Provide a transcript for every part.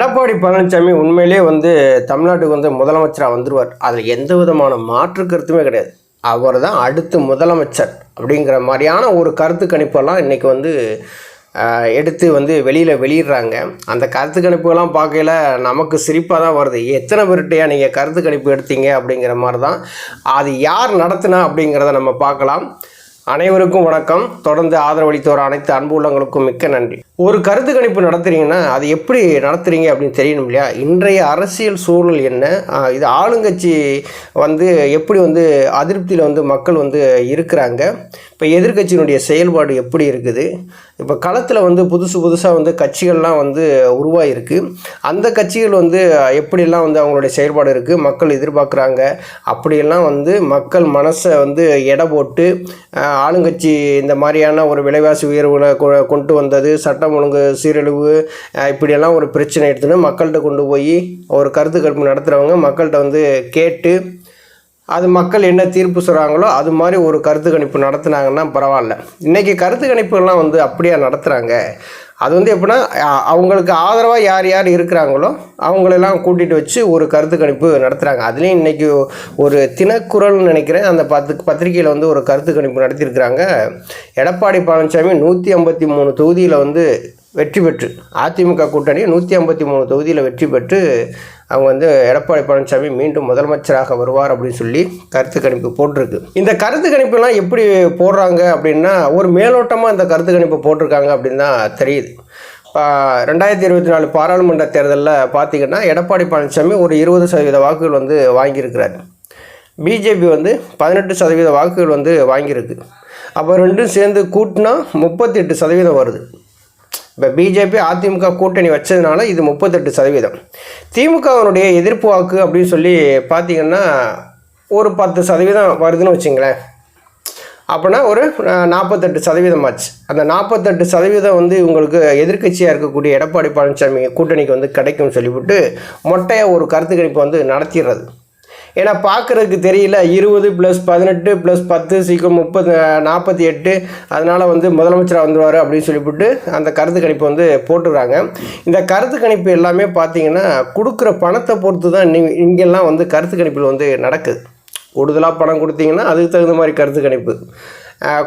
எடப்பாடி பழனிசாமி உண்மையிலே வந்து தமிழ்நாட்டுக்கு வந்து முதலமைச்சராக வந்துடுவார் அதில் எந்த விதமான மாற்று கருத்துமே கிடையாது. அவர் தான் அடுத்து முதலமைச்சர் அப்படிங்கிற மாதிரியான ஒரு கருத்து கணிப்பெல்லாம் இன்றைக்கி வந்து எடுத்து வந்து வெளியில் வெளியிடுறாங்க. அந்த கருத்து கணிப்புகள்லாம் பார்க்கையில நமக்கு சிரிப்பாக தான் வருது. எத்தனை பேர்கிட்டையா நீங்கள் கருத்து கணிப்பு எடுத்தீங்க அப்படிங்கிற மாதிரி தான் அது யார் நடத்துனா அப்படிங்கிறத நம்ம பார்க்கலாம். அனைவருக்கும் வணக்கம். தொடர்ந்து ஆதரவளித்தோர் அனைத்து அன்பு உள்ளங்களுக்கும் மிக்க நன்றி. ஒரு கருத்து கணிப்பு நடத்துறீங்கன்னா அது எப்படி நடத்துறீங்க அப்படின்னு தெரியணும் இல்லையா? இன்றைய அரசியல் சூழல் என்ன? இது ஆளுங்கட்சி வந்து எப்படி வந்து அதிருப்தியில் வந்து மக்கள் வந்து இருக்கிறாங்க? இப்போ எதிர்க்கட்சியினுடைய செயல்பாடு எப்படி இருக்குது? இப்போ களத்தில் வந்து புதுசு புதுசாக வந்து கட்சிகள்லாம் வந்து உருவாகிருக்கு அந்த கட்சிகள் வந்து எப்படியெல்லாம் வந்து அவங்களுடைய செயல்பாடு இருக்குது மக்கள் எதிர்பார்க்குறாங்க. அப்படியெல்லாம் வந்து மக்கள் மனசை வந்து எடை போட்டு ஆளுங்கட்சி இந்த மாதிரியான ஒரு விலைவாசி உயர்வுகளை கொ- கொண்டு வந்தது சட்டம் ஒழுங்கு சீரழிவு இப்படியெல்லாம் ஒரு பிரச்சனை எடுத்துன்னு மக்கள்கிட்ட கொண்டு போய் ஒரு கருத்து கருப்பு நடத்துகிறவங்க மக்கள்கிட்ட வந்து கேட்டு அது மக்கள் என்ன தீர்ப்பு சொல்கிறாங்களோ அது மாதிரி ஒரு கருத்து கணிப்பு நடத்துனாங்கன்னா பரவாயில்ல. இன்றைக்கி கருத்து கணிப்புகள்லாம் வந்து அப்படியே நடத்துகிறாங்க அது வந்து எப்படின்னா அவங்களுக்கு ஆதரவாக யார் யார் இருக்கிறாங்களோ அவங்களெல்லாம் கூட்டிகிட்டு வச்சு ஒரு கருத்து கணிப்பு நடத்துகிறாங்க அதுலேயும் இன்றைக்கி ஒரு தினக்குரல்னு நினைக்கிறேன். அந்த பத்து பத்திரிக்கையில் வந்து ஒரு கருத்து கணிப்பு நடத்தியிருக்கிறாங்க. எடப்பாடி பழனிசாமி நூற்றி ஐம்பத்தி மூணு தொகுதியில் வந்து வெற்றி பெற்று அதிமுக கூட்டணி நூற்றி ஐம்பத்தி மூணு தொகுதியில் வெற்றி பெற்று அவங்க வந்து எடப்பாடி பழனிசாமி மீண்டும் முதலமைச்சராக வருவார் அப்படின்னு சொல்லி கருத்து கணிப்பு போட்டிருக்கு. இந்த கருத்து கணிப்புலாம் எப்படி போடுறாங்க அப்படின்னா ஒரு மேலோட்டமாக இந்த கருத்து கணிப்பு போட்டிருக்காங்க அப்படின்னு தான் தெரியுது. இப்போ ரெண்டாயிரத்தி இருபத்தி நாலு பாராளுமன்ற தேர்தலில் பார்த்தீங்கன்னா எடப்பாடி பழனிசாமி ஒரு இருபது சதவீத வாக்குகள் வந்து வாங்கியிருக்கிறார். பிஜேபி வந்து பதினெட்டு சதவீத வாக்குகள் வந்து வாங்கியிருக்கு. அப்போ ரெண்டும் சேர்ந்து கூட்டினா முப்பத்தி எட்டு சதவீதம் வருது. இப்போ பிஜேபி அதிமுக கூட்டணி வச்சதுனால இது முப்பத்தெட்டு சதவீதம். திமுகவினுடைய எதிர்ப்பு வாக்கு அப்படின்னு சொல்லி பார்த்தீங்கன்னா ஒரு பத்து சதவீதம் வருதுன்னு வச்சுங்களேன். அப்படின்னா ஒரு நாற்பத்தெட்டு சதவீதம் ஆச்சு. அந்த நாற்பத்தெட்டு சதவீதம் வந்து உங்களுக்கு எதிர்க்கட்சியாக இருக்கக்கூடிய எடப்பாடி பழனிசாமி கூட்டணிக்கு வந்து கிடைக்கும்னு சொல்லிவிட்டு மொட்டையாக ஒரு கருத்து கணிப்பை வந்து நடத்திடுறது. ஏன்னா பார்க்குறதுக்கு தெரியல இருபது ப்ளஸ் பதினெட்டு ப்ளஸ் பத்து சீக்கிரம் முப்பது நாற்பத்தி எட்டு அதனால் வந்து முதலமைச்சராக வந்துடுவார் அப்படின்னு சொல்லிவிட்டு அந்த கருத்து கணிப்பு வந்து போட்டுடுறாங்க இந்த கருத்து கணிப்பு எல்லாமே பார்த்தீங்கன்னா கொடுக்குற பணத்தை பொறுத்து தான் இங்கெல்லாம் வந்து கருத்து கணிப்பில் வந்து நடக்குது கூடுதலாக பணம் கொடுத்தீங்கன்னா அதுக்கு தகுந்த மாதிரி கருத்து கணிப்பு.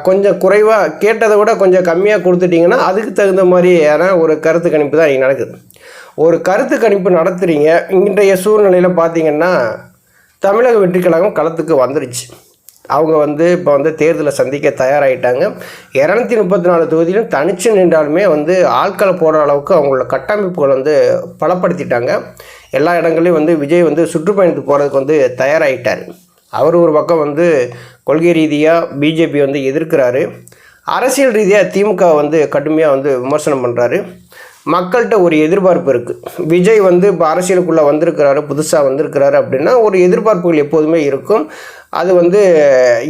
கொஞ்சம் குறைவாக கேட்டதை விட கொஞ்சம் கம்மியாக கொடுத்துட்டிங்கன்னா அதுக்கு தகுந்த மாதிரியான ஒரு கருத்து கணிப்பு தான் இங்கே நடக்குது. ஒரு கருத்து கணிப்பு நடத்துகிறீங்க இன்றைய சூழ்நிலையில் பார்த்தீங்கன்னா தமிழக வெற்றி கழகம் களத்துக்கு வந்துருச்சு. அவங்க வந்து இப்போ வந்து தேர்தலை சந்திக்க தயாராகிட்டாங்க இரநூத்தி முப்பத்தி நாலு தொகுதியிலும் தனிச்சு நின்றாலுமே வந்து ஆட்களை போடுற அளவுக்கு அவங்களோட கட்டமைப்புகள் வந்து பலப்படுத்திட்டாங்க. எல்லா இடங்களையும் வந்து விஜய் வந்து சுற்றுப்பயணத்துக்கு போகிறதுக்கு வந்து தயாராகிட்டார் அவர் ஒரு பக்கம் வந்து கொள்கை ரீதியாக பிஜேபி வந்து எதிர்க்கிறாரு. அரசியல் ரீதியாக திமுக வந்து கடுமையாக வந்து விமர்சனம் பண்ணுறாரு மக்கள்கிட்ட ஒரு எதிர்பார்ப்பு இருக்குது விஜய் வந்து இப்போ அரசியலுக்குள்ளே வந்திருக்கிறாரு புதுசாக வந்திருக்கிறாரு அப்படின்னா ஒரு எதிர்பார்ப்புகள் எப்போதுமே இருக்கும். அது வந்து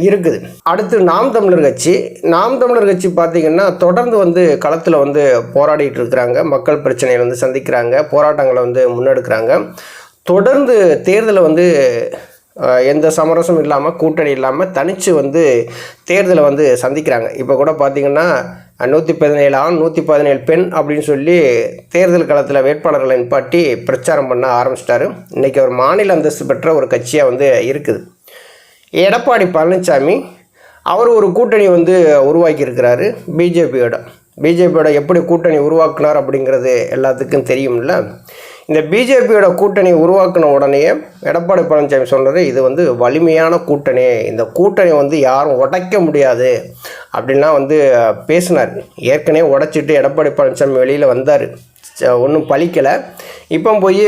இருக்குது. அடுத்து நாம் தமிழர் கட்சி. நாம் தமிழர் கட்சி பார்த்திங்கன்னா தொடர்ந்து வந்து களத்தில் வந்து போராடிட்டு இருக்கிறாங்க. மக்கள் பிரச்சனையை வந்து சந்திக்கிறாங்க. போராட்டங்களை வந்து முன்னெடுக்கிறாங்க. தொடர்ந்து தேர்தலை வந்து எந்த சமரசமும் இல்லாமல் கூட்டணி இல்லாமல் தனித்து வந்து தேர்தலை வந்து சந்திக்கிறாங்க. இப்போ கூட பார்த்திங்கன்னா நூற்றி பதினேழு ஆண் நூற்றி பதினேழு பெண் அப்படின்னு சொல்லி தேர்தல் காலத்தில் வேட்பாளர்களை நிப்பாட்டி பிரச்சாரம் பண்ண ஆரம்பிச்சிட்டாரு. இன்றைக்கி ஒரு மாநில அந்தஸ்து பெற்ற ஒரு கட்சியாக வந்து இருக்குது. எடப்பாடி பழனிசாமி அவர் ஒரு கூட்டணி வந்து உருவாக்கியிருக்கிறாரு பிஜேபியோட. பிஜேபியோட எப்படி கூட்டணி உருவாக்குனார் அப்படிங்கிறது எல்லாத்துக்கும் தெரியும்ல. இந்த பிஜேபியோட கூட்டணி உருவாக்கின உடனே எடப்பாடி பழனிசாமி சொன்னது இது வந்து வலிமையான கூட்டணி. இந்த கூட்டணி வந்து யாரும் உடைக்க முடியாது அப்படின்லாம் வந்து பேசினார். ஏற்கனவே உடைச்சிட்டு எடப்பாடி பழனிசாமி வெளியில் வந்தார். ஒன்றும் பழிக்கலை. இப்போ போய்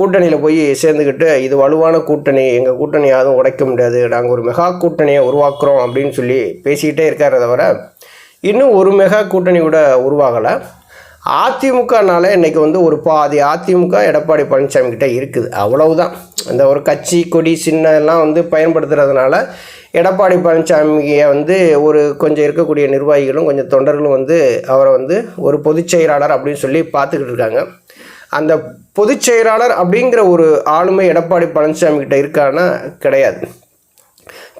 கூட்டணியில் போய் சேர்ந்துக்கிட்டு இது வலுவான கூட்டணி எங்கள் கூட்டணி யாரும் உடைக்க முடியாது. நாங்கள் ஒரு மெகா கூட்டணியை உருவாக்குறோம் அப்படின்னு சொல்லி பேசிக்கிட்டே இருக்கார் தவிர இன்னும் ஒரு மெகா கூட்டணி கூட உருவாகலை. அதிமுகனால இன்றைக்கி வந்து ஒரு பாதி அதிமுக எடப்பாடி பழனிசாமி கிட்டே இருக்குது. அவ்வளவுதான். இந்த ஒரு கட்சி கொடி சின்ன எல்லாம் வந்து பயன்படுத்துறதுனால எடப்பாடி பழனிசாமியை வந்து ஒரு கொஞ்சம் இருக்கக்கூடிய நிர்வாகிகளும் கொஞ்சம் தொண்டர்களும் வந்து அவரை வந்து ஒரு பொதுச் செயலாளர் அப்படின்னு சொல்லி பார்த்துக்கிட்டு இருக்காங்க. அந்த பொதுச் செயலாளர் அப்படிங்கிற ஒரு ஆளுமை எடப்பாடி பழனிசாமி கிட்ட இருக்கான்னா கிடையாது.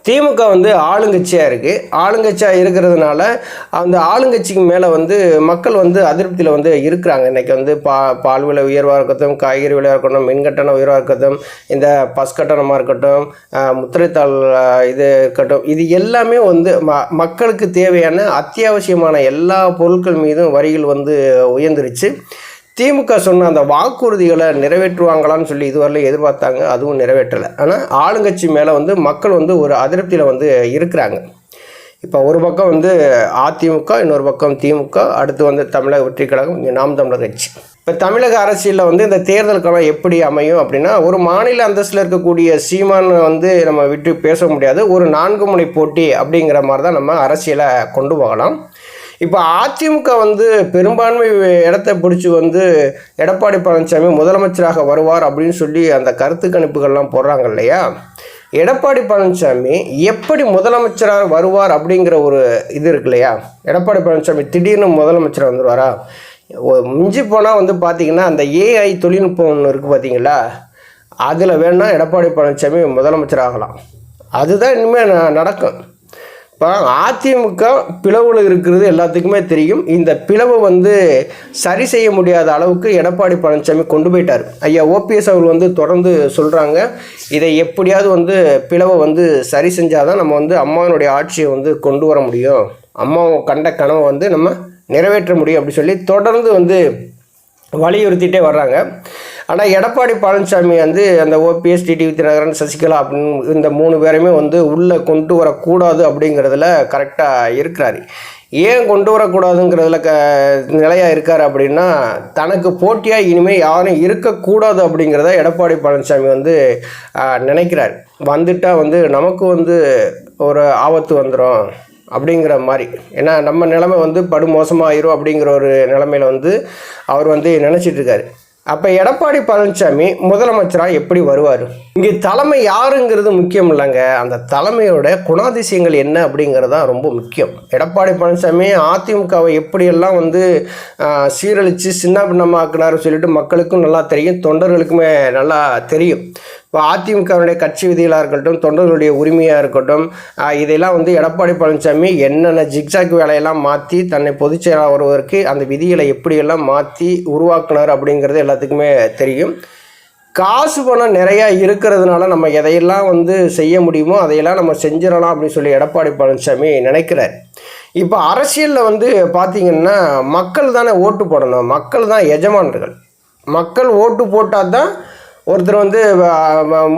திமுக வந்து ஆளுங்கட்சியாக இருக்குது ஆளுங்கட்சியாக இருக்கிறதுனால அந்த ஆளுங்கட்சிக்கு மேலே வந்து மக்கள் வந்து அதிருப்தியில் வந்து இருக்கிறாங்க. இன்றைக்கி வந்து பா பால் விலை உயர்வாக இருக்கட்டும் காய்கறி விலையாக இருக்கட்டும் மின்கட்டண உயர்வாக இருக்கட்டும் இந்த பஸ் கட்டணமாக இருக்கட்டும் முத்திரைத்தாள் இது இருக்கட்டும் இது எல்லாமே வந்து ம மக்களுக்கு தேவையான அத்தியாவசியமான எல்லா பொருட்கள் மீதும் வரிகள் வந்து உயர்ந்துருச்சு. திமுக சொன்ன அந்த வாக்குறுதிகளை நிறைவேற்றுவாங்களான்னு சொல்லி இதுவரையிலும் எதிர்பார்த்தாங்க. அதுவும் நிறைவேற்றலை. ஆனால் ஆளுங்கட்சி மேலே வந்து மக்கள் வந்து ஒரு அதிருப்தியில் வந்து இருக்கிறாங்க. இப்போ ஒரு பக்கம் வந்து அதிமுக இன்னொரு பக்கம் திமுக அடுத்து வந்து தமிழக வெற்றி கழகம் இங்கே நாம் தமிழர் கட்சி. இப்போ தமிழக அரசியலில் வந்து இந்த தேர்தல் எப்படி அமையும் அப்படின்னா ஒரு மாநில அந்தஸ்தில் இருக்கக்கூடிய சீமானை வந்து நம்ம விட்டு பேச முடியாது. ஒரு நான்கு முனை போட்டி அப்படிங்கிற மாதிரி தான் நம்ம அரசியலை கொண்டு போகலாம். இப்போ அதிமுக வந்து பெரும்பான்மை இடத்தை பிடிச்சி வந்து எடப்பாடி பழனிசாமி முதலமைச்சராக வருவார் அப்படின்னு சொல்லி அந்த கருத்து கணிப்புகள்லாம் போடுறாங்க இல்லையா? எடப்பாடி பழனிசாமி எப்படி முதலமைச்சராக வருவார் அப்படிங்கிற ஒரு இது இருக்கு இல்லையா? எடப்பாடி பழனிசாமி திடீர்னு முதலமைச்சர் வந்துடுவாரா மிஞ்சி போனால் வந்து பார்த்தீங்கன்னா அந்த ஏஐ தொழில்நுட்பம் ஒன்று இருக்குது பார்த்தீங்களா அதில் வேணால் எடப்பாடி பழனிசாமி முதலமைச்சர் ஆகலாம் அதுதான் இனிமேல் நடக்கும். இப்போ அதிமுக பிளவில் இருக்கிறது எல்லாத்துக்குமே தெரியும். இந்த பிளவை வந்து சரி செய்ய முடியாத அளவுக்கு எடப்பாடி பழனிசாமி கொண்டு போயிட்டார். ஐயா ஓபிஎஸ் அவர்கள் வந்து தொடர்ந்து சொல்கிறாங்க இதை எப்படியாவது வந்து பிளவை வந்து சரி செஞ்சால் தான் நம்ம வந்து அம்மாவினுடைய ஆட்சியை வந்து கொண்டு வர முடியும். அம்மா கண்ட கனவை வந்து நம்ம நிறைவேற்ற முடியும் அப்படி சொல்லி தொடர்ந்து வந்து வலியுறுத்திட்டே வர்றாங்க. ஆனால் எடப்பாடி பழனிசாமி வந்து அந்த ஓபிஎஸ் டிடிவி தினகரன் சசிகலா அப்படின்னு இந்த மூணு பேரையுமே வந்து உள்ளே கொண்டு வரக்கூடாது அப்படிங்கிறதுல கரெக்டாக இருக்கிறாரு. ஏன் கொண்டு வரக்கூடாதுங்கிறதுல க நிலையாக இருக்கார் அப்படின்னா தனக்கு போட்டியாக இனிமேல் யாரும் இருக்கக்கூடாது அப்படிங்கிறத எடப்பாடி பழனிசாமி வந்து நினைக்கிறார். வந்துட்டால் வந்து நமக்கு வந்து ஒரு ஆபத்து வந்துடும் அப்படிங்கிற மாதிரி. ஏன்னா நம்ம நிலைமை வந்து படு மோசமாயிரும் அப்படிங்கிற ஒரு நிலமையில வந்து அவர் வந்து நினச்சிட்ருக்காரு அப்போ எடப்பாடி பழனிசாமி முதலமைச்சராக எப்படி வருவார்? இங்கே தலைமை யாருங்கிறது முக்கியம் இல்லைங்க. அந்த தலைமையோட குணாதிசயங்கள் என்ன அப்படிங்கிறது தான் ரொம்ப முக்கியம். எடப்பாடி பழனிசாமி அதிமுகவை எப்படியெல்லாம் வந்து சீரழித்து சின்ன பின்னமாக்குனாரு சொல்லிட்டு மக்களுக்கும் நல்லா தெரியும் தொண்டர்களுக்குமே நல்லா தெரியும். இப்போ அதிமுகவினுடைய கட்சி விதிகளாக இருக்கட்டும் தொண்டர்களுடைய உரிமையாக இருக்கட்டும் இதெல்லாம் வந்து எடப்பாடி பழனிசாமி என்னென்ன ஜிக்ஜாக் வேலையெல்லாம் மாற்றி தன்னை பொதுச் செயலாளர் வருவதற்கு அந்த விதிகளை எப்படியெல்லாம் மாற்றி உருவாக்குனார் அப்படிங்கிறது எல்லாத்துக்குமே தெரியும். காசு பணம் நிறையா இருக்கிறதுனால நம்ம எதையெல்லாம் வந்து செய்ய முடியுமோ அதையெல்லாம் நம்ம செஞ்சிடலாம் அப்படின்னு சொல்லி எடப்பாடி பழனிசாமி நினைக்கிறார். இப்போ அரசியலில் வந்து பார்த்திங்கன்னா மக்கள் தானே ஓட்டு போடணும். மக்கள் தான் எஜமானர்கள். மக்கள் ஓட்டு போட்டால் தான் ஒருத்தர் வந்து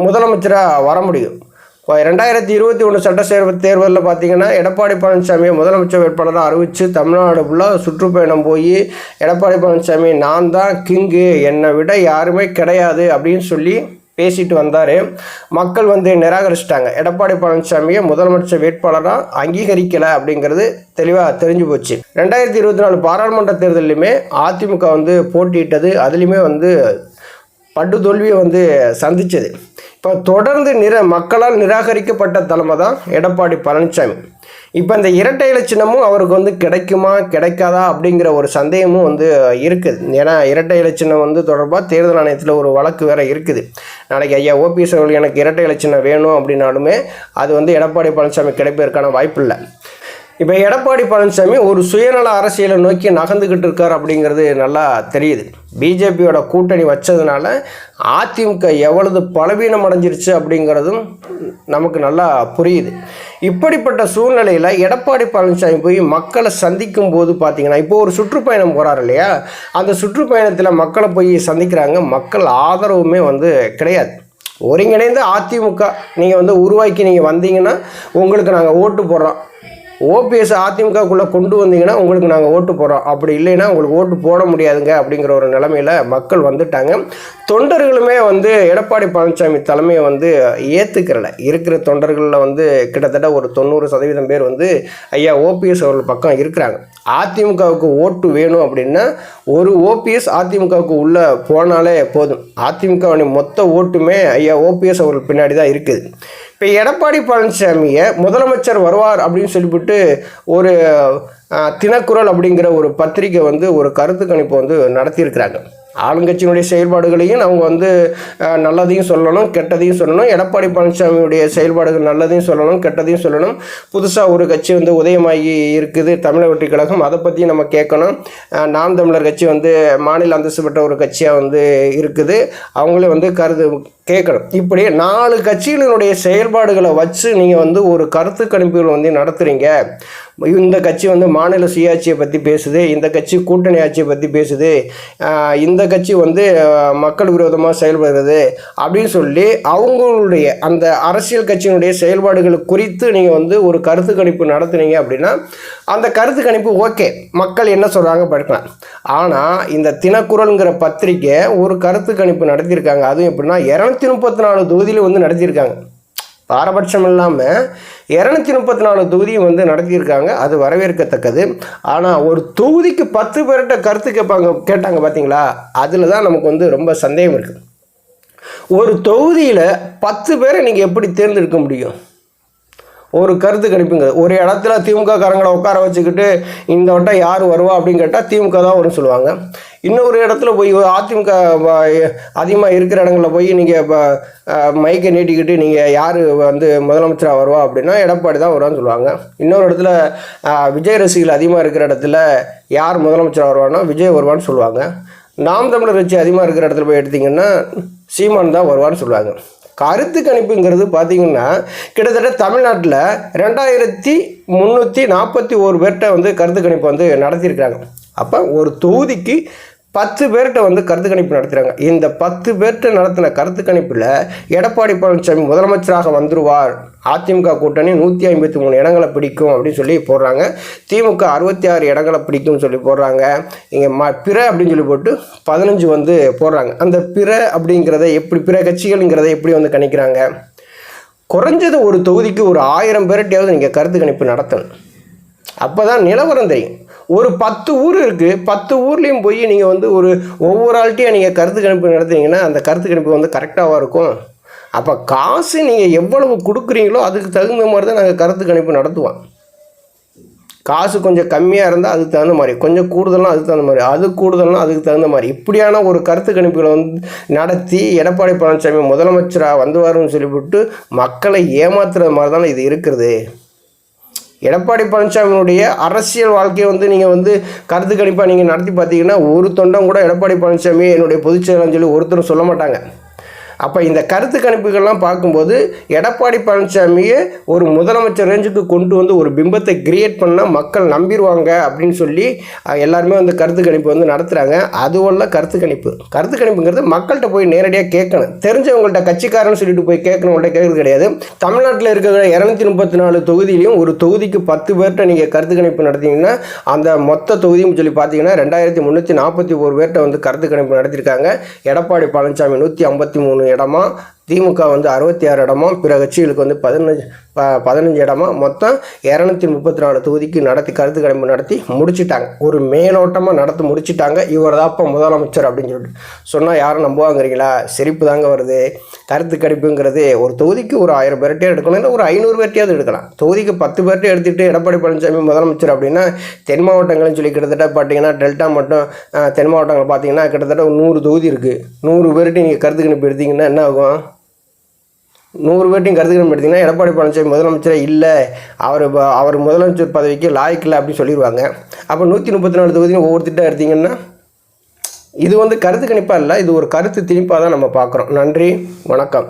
முதலமைச்சராக வர முடியும். இப்போ ரெண்டாயிரத்தி இருபத்தி ஒன்று சட்டசேர்வு தேர்தலில் பார்த்தீங்கன்னா எடப்பாடி பழனிசாமியை முதலமைச்சர் வேட்பாளராக அறிவித்து தமிழ்நாடு ஃபுல்லாக சுற்றுப்பயணம் போய் எடப்பாடி பழனிசாமி நான் தான் கிங்கு என்னை விட யாருமே கிடையாது அப்படின்னு சொல்லி பேசிட்டு வந்தார். மக்கள் வந்து நிராகரிச்சிட்டாங்க. எடப்பாடி பழனிசாமியை முதலமைச்சர் வேட்பாளராக அங்கீகரிக்கலை அப்படிங்கிறது தெளிவாக தெரிஞ்சு போச்சு. ரெண்டாயிரத்தி இருபத்தி நாலு பாராளுமன்ற தேர்தலையுமே அதிமுக வந்து போட்டியிட்டது. அதுலேயுமே வந்து படு தோல்வியை வந்து சந்தித்தது இப்போ தொடர்ந்து நிர மக்களால் நிராகரிக்கப்பட்ட தலைமை தான் எடப்பாடி பழனிசாமி இப்போ இந்த இரட்டை இலச்சினமும் அவருக்கு வந்து கிடைக்குமா கிடைக்காதா அப்படிங்கிற ஒரு சந்தேகமும் வந்து இருக்குது. ஏன்னா இரட்டை இலச்சினம் வந்து தொடர்பாக தேர்தல் ஆணையத்தில் ஒரு வழக்கு வேறு இருக்குது. நாளைக்கு ஐயா ஓபிஎஸ் அவர்கள் எனக்கு இரட்டை இலச்சினம் வேணும் அப்படின்னாலுமே அது வந்து எடப்பாடி பழனிசாமி கிடைப்பதற்கான வாய்ப்பு இல்லை இப்போ எடப்பாடி பழனிசாமி ஒரு சுயநல அரசியலை நோக்கி நகர்ந்துக்கிட்டு இருக்கார் அப்படிங்கிறது நல்லா தெரியுது. பிஜேபியோட கூட்டணி வச்சதுனால அதிமுக எவ்வளவு பலவீனம் அடைஞ்சிருச்சு அப்படிங்கிறதும் நமக்கு நல்லா புரியுது. இப்படிப்பட்ட சூழ்நிலையில் எடப்பாடி பழனிசாமி போய் மக்களை சந்திக்கும் போது பார்த்தீங்கன்னா இப்போ ஒரு சுற்றுப்பயணம் போகிறார் இல்லையா? அந்த சுற்றுப்பயணத்தில் மக்களை போய் சந்திக்கிறாங்க. மக்கள் ஆதரவுமே வந்து கிடையாது. ஒருங்கிணைந்த அதிமுக நீங்கள் வந்து உருவாக்கி நீங்கள் வந்தீங்கன்னா உங்களுக்கு நாங்கள் ஓட்டு போடுறோம். ஓபிஎஸ் அதிமுகக்குள்ளே கொண்டு வந்தீங்கன்னா உங்களுக்கு நாங்கள் ஓட்டு போகிறோம் அப்படி இல்லைன்னா உங்களுக்கு ஓட்டு போட முடியாதுங்க அப்படிங்கிற ஒரு நிலமையில மக்கள் வந்துட்டாங்க. தொண்டர்களுமே வந்து எடப்பாடி பழனிசாமி தலைமையை வந்து ஏற்றுக்கிறல இருக்கிற தொண்டர்களில் வந்து கிட்டத்தட்ட ஒரு தொண்ணூறு சதவீதம் பேர் வந்து ஐயா ஓபிஎஸ் அவர்கள் பக்கம் இருக்கிறாங்க. அதிமுகவுக்கு ஓட்டு வேணும் அப்படின்னா ஒரு ஓபிஎஸ் அதிமுகவுக்கு உள்ளே போனாலே போதும். அதிமுகவின் மொத்த ஓட்டுமே ஐயா ஓபிஎஸ் அவர்கள் பின்னாடி தான் இருக்குது. இப்போ எடப்பாடி பழனிசாமியை முதலமைச்சர் வருவார் அப்படின்னு சொல்லிவிட்டு ஒரு தினக்குரல் அப்படிங்கிற ஒரு பத்திரிக்கை வந்து ஒரு கருத்து கணிப்பு வந்து நடத்தியிருக்கிறாங்க. ஆளுங்கட்சியினுடைய செயல்பாடுகளையும் அவங்க வந்து நல்லதையும் சொல்லணும் கெட்டதையும் சொல்லணும். எடப்பாடி பழனிசாமியுடைய செயல்பாடுகள் நல்லதையும் சொல்லணும் கெட்டதையும் சொல்லணும். புதுசாக ஒரு கட்சி வந்து உதயமாகி இருக்குது தமிழக வெற்றி கழகம். அதை பற்றி நம்ம கேட்கணும். நாம் தமிழர் கட்சி வந்து மாநில அந்தஸ்து பெற்ற ஒரு கட்சியாக வந்து இருக்குது. அவங்களே வந்து கருது கேட்கணும். இப்படி நாலு கட்சிகளினுடைய செயல்பாடுகளை வச்சு நீங்கள் வந்து ஒரு கருத்து கணிப்புகள் வந்து நடத்துகிறீங்க இந்த கட்சி வந்து மாநில சுயாட்சியை பற்றி பேசுது இந்த கட்சி கூட்டணி ஆட்சியை பற்றி பேசுது. இந்த கட்சி வந்து மக்கள் விரோதமாக செயல்படுறது அப்படின்னு சொல்லி அவங்களுடைய அந்த அரசியல் கட்சியினுடைய செயல்பாடுகள் குறித்து நீங்கள் வந்து ஒரு கருத்து கணிப்பு நடத்துனீங்க அப்படின்னா அந்த கருத்து கணிப்பு ஓகே. மக்கள் என்ன சொல்கிறாங்க படிக்கலாம் ஆனால் இந்த தினக்குரல்ங்கிற பத்திரிக்கை ஒரு கருத்து கணிப்பு நடத்தியிருக்காங்க. அதுவும் எப்படின்னா இரநூத்தி முப்பத்தி நாலு தொகுதியில் வந்து நடத்தியிருக்காங்க. பாரபட்சம் இல்லாமல் இரநூத்தி முப்பத்தி நாலு தொகுதியும் வந்து நடத்தியிருக்காங்க. அது வரவேற்கத்தக்கது. ஆனால் ஒரு தொகுதிக்கு பத்து பேர்கிட்ட கருத்து கேட்பாங்க கேட்டாங்க பார்த்தீங்களா அதில் தான் நமக்கு வந்து ரொம்ப சந்தேகம் இருக்குது ஒரு தொகுதியில் பத்து பேரை நீங்கள் எப்படி தேர்ந்தெடுக்க முடியும்? ஒரு கருத்து கணிப்புங்க. ஒரு இடத்துல திமுக காரங்களை உட்கார வச்சுக்கிட்டு இந்த வட்டம் யார் வருவா அப்படின்னு கேட்டால் திமுக தான் வரும்னு சொல்லுவாங்க. இன்னொரு இடத்துல போய் அதிமுக அதிகமாக இருக்கிற இடங்களில் போய் நீங்கள் இப்போ மைக்கை நீட்டிக்கிட்டு நீங்கள் யார் வந்து முதலமைச்சராக வருவா அப்படின்னா எடப்பாடி தான் வருவான்னு சொல்லுவாங்க. இன்னொரு இடத்துல விஜய் ரசிகர்கள் அதிகமாக இருக்கிற இடத்துல யார் முதலமைச்சராக வருவான்னா விஜய் வருவான்னு சொல்லுவாங்க. நாம் தமிழர் கட்சி அதிகமாக இருக்கிற இடத்துல போய் எடுத்தீங்கன்னா சீமான் தான் வருவான்னு சொல்லுவாங்க. கருத்து கணிப்புங்கிறது பார்த்தீங்கன்னா கிட்டத்தட்ட தமிழ்நாட்டில் ரெண்டாயிரத்தி முந்நூற்றி நாற்பத்தி ஒரு பேர்கிட்ட வந்து கருத்து கணிப்பு வந்து நடத்தியிருக்காங்க அப்போ ஒரு தொகுதிக்கு பத்து பேர்கிட்ட வந்து கருத்து கணிப்பு நடத்துகிறாங்க இந்த பத்து பேர்கிட்ட நடத்தின கருத்து கணிப்பில் எடப்பாடி பழனிசாமி முதலமைச்சராக வந்துருவார். அதிமுக கூட்டணி நூற்றி ஐம்பத்தி மூணு இடங்களை பிடிக்கும் அப்படின்னு சொல்லி போடுறாங்க. திமுக அறுபத்தி ஆறு இடங்களை பிடிக்கும்னு சொல்லி போடுறாங்க. இங்கே ம பிற அப்படின்னு சொல்லி போட்டு பதினஞ்சு வந்து போடுறாங்க. அந்த பிற அப்படிங்கிறத எப்படி பிற கட்சிகள்ங்கிறத எப்படி வந்து கணிக்கிறாங்க? குறைஞ்சது ஒரு தொகுதிக்கு ஒரு ஆயிரம் பேர்கிட்டையாவது நீங்கள் கருத்து கணிப்பு நடத்தணும். அப்போ தான் நிலவரம் தெரியும். ஒரு பத்து ஊர் இருக்குது பத்து ஊர்லேயும் போய் நீங்கள் வந்து ஒரு ஒவ்வொரு ஆள்கிட்டையும் நீங்கள் கருத்து கணிப்பு நடத்துனீங்கன்னா அந்த கருத்து கணிப்பு வந்து கரெக்டாக இருக்கும். அப்போ காசு நீங்கள் எவ்வளவு கொடுக்குறீங்களோ அதுக்கு தகுந்த மாதிரி தான் நாங்கள் கருத்து கணிப்பு நடத்துவோம். காசு கொஞ்சம் கம்மியாக இருந்தால் அதுக்கு தகுந்த மாதிரி. கொஞ்சம் கூடுதல்னா அதுக்கு தகுந்த மாதிரி. அது கூடுதல்னால் அதுக்கு தகுந்த மாதிரி. இப்படியான ஒரு கருத்து கணிப்புகளை வந்து நடத்தி எடப்பாடி பழனிசாமி முதலமைச்சராக வந்துவாருன்னு சொல்லிவிட்டு மக்களை ஏமாத்துறது மாதிரி தானே இது இருக்கிறது. எடப்பாடி பழனிசாமியினுடைய அரசியல் வாழ்க்கையை வந்து நீங்கள் வந்து கருத்து கணிப்பாக நீங்கள் நடத்தி பார்த்தீங்கன்னா ஒரு தொண்டம் கூட எடப்பாடி பழனிசாமி என்னுடைய பொதுச் செயலாளர்னு சொல்லி ஒருத்தரும் சொல்ல மாட்டாங்க. அப்போ இந்த கருத்து கணிப்புகள்லாம் பார்க்கும்போது எடப்பாடி பழனிசாமியை ஒரு முதலமைச்சர் ரேஞ்சுக்கு கொண்டு வந்து ஒரு பிம்பத்தை கிரியேட் பண்ணால் மக்கள் நம்பிடுவாங்க அப்படின்னு சொல்லி எல்லாருமே வந்து கருத்து கணிப்பு வந்து நடத்துகிறாங்க அதுவல்ல கருத்து கணிப்பு. கருத்து கணிப்புங்கிறது மக்கள்கிட்ட போய் நேரடியாக கேட்கணும். தெரிஞ்சவங்கள்ட்ட கட்சிக்காரன்னு சொல்லிட்டு போய் கேட்கணுங்கள்ட்ட கேட்கறது கிடையாது. தமிழ்நாட்டில் இருக்கிற இரநூத்தி முப்பத்தி நாலு தொகுதியிலையும் ஒரு தொகுதிக்கு பத்து பேர்கிட்ட நீங்கள் கருத்து கணிப்பு நடத்திங்கன்னா அந்த மொத்த தொகுதியும் சொல்லி பார்த்தீங்கன்னா ரெண்டாயிரத்தி முந்நூற்றி நாற்பத்தி ஒரு பேர்கிட்ட வந்து கருத்து கணிப்பு நடத்தியிருக்காங்க. எடப்பாடி பழனிசாமி நூற்றி ஐம்பத்தி மூணு இடமா திமுக வந்து அறுபத்தி ஆறு இடமா பிற கட்சிகளுக்கு வந்து பதினஞ்சு ப- பதினஞ்சு இடமா மொத்தம் இரநூத்தி முப்பத்தி நாலு தொகுதிக்கு நடத்தி கருத்து கணிப்பு நடத்தி முடிச்சுட்டாங்க. ஒரு மேலோட்டமாக நடத்தி முடிச்சிட்டாங்க. இவர் தான் முதலமைச்சர் அப்படின்னு சொல்லிட்டு. சொன்னால் யாரும் நம்புவாங்கிறீங்களா? சிரிப்பு தாங்க வருது. கருத்து கணிப்புங்கிறது ஒரு தொகுதிக்கு ஒரு ஆயிரம் பேர்ட்டே எடுக்கணும்னா ஒரு ஐநூறு பேர்ட்டையாவது எடுக்கலாம். தொகுதிக்கு பத்து பேர்ட்டே எடுத்துகிட்டு எடப்பாடி பழனிசாமி முதலமைச்சர் அப்படின்னா தென் மாவட்டங்கள்னு சொல்லி கிட்டத்தட்ட பார்த்தீங்கன்னா டெல்டா மட்டும் தென் மாவட்டங்கள் பார்த்தீங்கன்னா கிட்டத்தட்ட ஒரு நூறு தொகுதி இருக்குது நூறு பேர்கிட்ட நீங்கள் கருத்து கணிப்பு எடுத்தீங்கன்னா என்ன ஆகும்? நூறு பேர்ட்டையும் கருத்து எடுத்திங்கன்னா எடப்பாடி பழனிசாமி முதலமைச்சரே இல்லை. அவர் அவர் முதலமைச்சர் பதவிக்கு லாய்க்கில்லை அப்படின்னு சொல்லிடுவாங்க அப்போ நூற்றி முப்பத்தி நாலு தொகுதியும் ஒவ்வொரு திட்டம் எடுத்தீங்கன்னா இது வந்து கருத்து கணிப்பாக இல்லை இது ஒரு கருத்து திணிப்பாக தான் நம்ம பார்க்குறோம். நன்றி வணக்கம்.